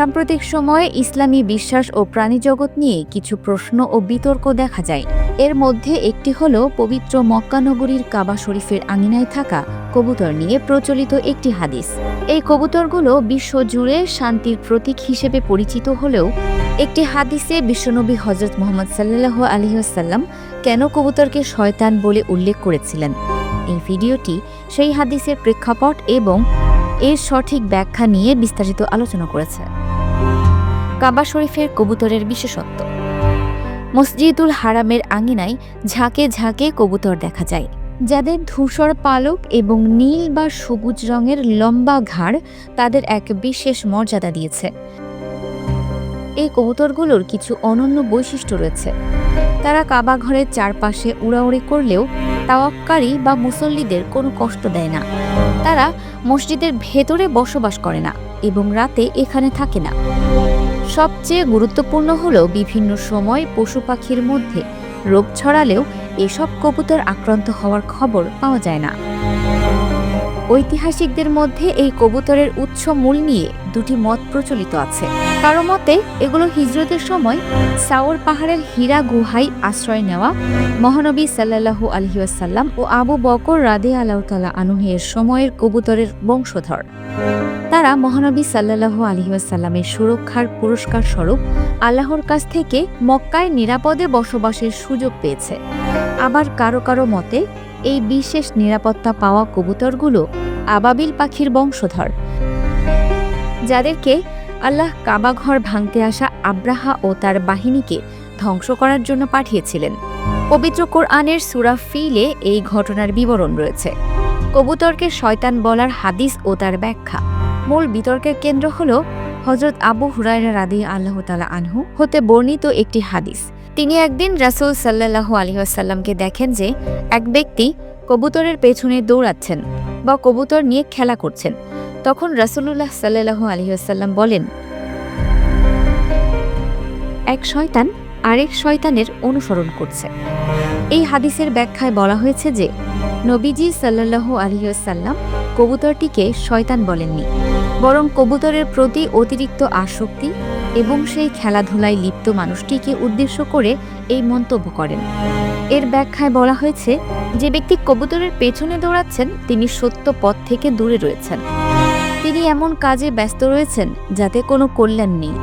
সাম্প্রতিক সময়ে ইসলামী বিশ্বাস ও প্রাণীজগৎ নিয়ে কিছু প্রশ্ন ও বিতর্ক দেখা যায়। এর মধ্যে একটি হল পবিত্র মক্কানগরীর কাবা শরীফের আঙিনায় থাকা কবুতর নিয়ে প্রচলিত একটি হাদিস। এই কবুতরগুলো বিশ্ব জুড়ে শান্তির প্রতীক হিসেবে পরিচিত হলেও একটি হাদিসে বিশ্বনবী হজরত মোহাম্মদ সাল্লাহ আলহিহাসাল্লাম কেন কবুতরকে শয়তান বলে উল্লেখ করেছিলেন? এই ভিডিওটি সেই হাদিসের প্রেক্ষাপট এবং এর সঠিক ব্যাখ্যা নিয়ে বিস্তারিত আলোচনা করেছে। কাবা শরীফের কবুতরের বিশেষত্ব। মসজিদুল হারামের আঙিনায় ঝাঁকে ঝাঁকে কবুতর দেখা যায়। যাদের ধূসর পালক এবং নীল বা সবুজ রঙের লম্বা ঘাড় তাদের এক বিশেষ মর্যাদা দিয়েছে। এই কবুতরগুলোর কিছু অনন্য বৈশিষ্ট্য রয়েছে। তারা কাবা ঘরের চারপাশে উড়াউড়ি করলেও তাওয়াক্কারী বা মুসল্লিদের কোনো কষ্ট দেয় না। তারা মসজিদের ভেতরে বসবাস করে না এবং রাতে এখানে থাকে না। সবচেয়ে গুরুত্বপূর্ণ হলো বিভিন্ন সময় পশু পাখির মধ্যে রোগ ছড়ালেও এসব কবুতর আক্রান্ত হওয়ার খবর পাওয়া যায় না। ঐতিহাসিকদের মধ্যে এই কবুতরের উৎস মূল নিয়ে দুটি মত প্রচলিত আছে। কারও মতে, এগুলো হিজরতের সময় সাওর পাহাড়ের হীরা গুহায় আশ্রয় নেওয়া, মহানবী সাল্লাল্লাহু আলহিউসাল্লাম ও আবু বকর রাদে আলাউতালা আনুহের সময়ের কবুতরের বংশধর। তারা মহানবী সাল্লাল্লাহু আলহিউসাল্লামের সুরক্ষার পুরস্কার স্বরূপ আল্লাহর কাছ থেকে মক্কায় নিরাপদে বসবাসের সুযোগ পেয়েছে। আবার কারও কারও মতে, এই বিশেষ নিরাপত্তা পাওয়া কবুতরগুলো আবাবিল পাখির বংশধর। যাদেরকে আল্লাহ কাবাঘর ভাঙতে আসা আব্রাহা ও তার বাহিনীকে ধ্বংস করার জন্য পাঠিয়েছিলেন। পবিত্র কোরআনের সুরা ফিলে এই ঘটনার বিবরণ রয়েছে। কবুতরকে শয়তান বলার হাদিস ও তার ব্যাখ্যা। মূল বিতর্কের কেন্দ্র হল হজরত আবু হুরায়রা রাদি আল্লাহ তালা আনহু হতে বর্ণিত একটি হাদিস। তিনি একদিন রাসূল সাল্লাল্লাহু আলহিহাসাল্লামকে দেখেন যে এক ব্যক্তি কবুতরের পেছনে দৌড়াচ্ছেন। বা কবুতর নিয়ে খেলা করছেন। তখন রাসূলুল্লাহ সাল্লাল্লাহু আলহিহাসাল্লাম বলেন, এক শয়তান আরেক শয়তানের অনুসরণ করছে। এই হাদিসের ব্যাখ্যায় বলা হয়েছে যে, নবীজি সাল্লাহ আলহিহাসাল্লাম কবুতরটিকে শয়তান বলেননি। বরং কবুতরের প্রতি অতিরিক্ত আসক্তি এবং সেই খেলাধুলায় লিপ্ত মানুষটিকে উদ্দেশ্য করে এই মন্তব্য করেন। এর ব্যাখ্যায় বলা হয়েছে, যে ব্যক্তি কবুতরের পেছনে দৌড়াচ্ছেন, তিনি সত্য পথ থেকে দূরে রয়েছেন। তিনি এমন কাজে ব্যস্ত রয়েছেন যাতে কোনো কল্যাণ নেই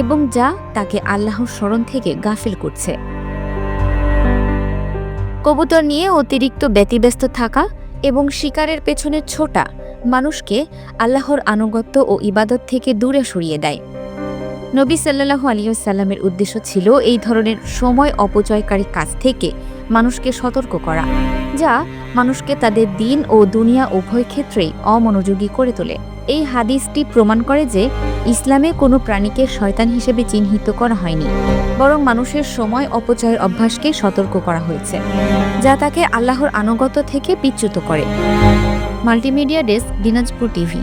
এবং যা তাকে আল্লাহর স্মরণ থেকে গাফিল করছে। কবুতর নিয়ে অতিরিক্ত ব্যতিব্যস্ত থাকা এবং শিকারের পেছনে ছোটা মানুষকে আল্লাহর আনুগত্য ও ইবাদত থেকে দূরে সরিয়ে দেয়। নবী সাল্লাল্লাহু আলিয়াল্লামের উদ্দেশ্য ছিল এই ধরনের সময় অপচয়কারী কাজ থেকে মানুষকে সতর্ক করা, যা মানুষকে তাদের দিন ও দুনিয়া উভয় ক্ষেত্রেই অমনোযোগী করে তোলে। এই হাদিসটি প্রমাণ করে যে ইসলামে কোনো প্রাণীকে শয়তান হিসেবে চিহ্নিত করা হয়নি, বরং মানুষের সময় অপচয়ের অভ্যাসকে সতর্ক করা হয়েছে, যা তাকে আল্লাহর আনুগত্য থেকে বিচ্যুত করে। Multimedia desk, Dinajpur TV.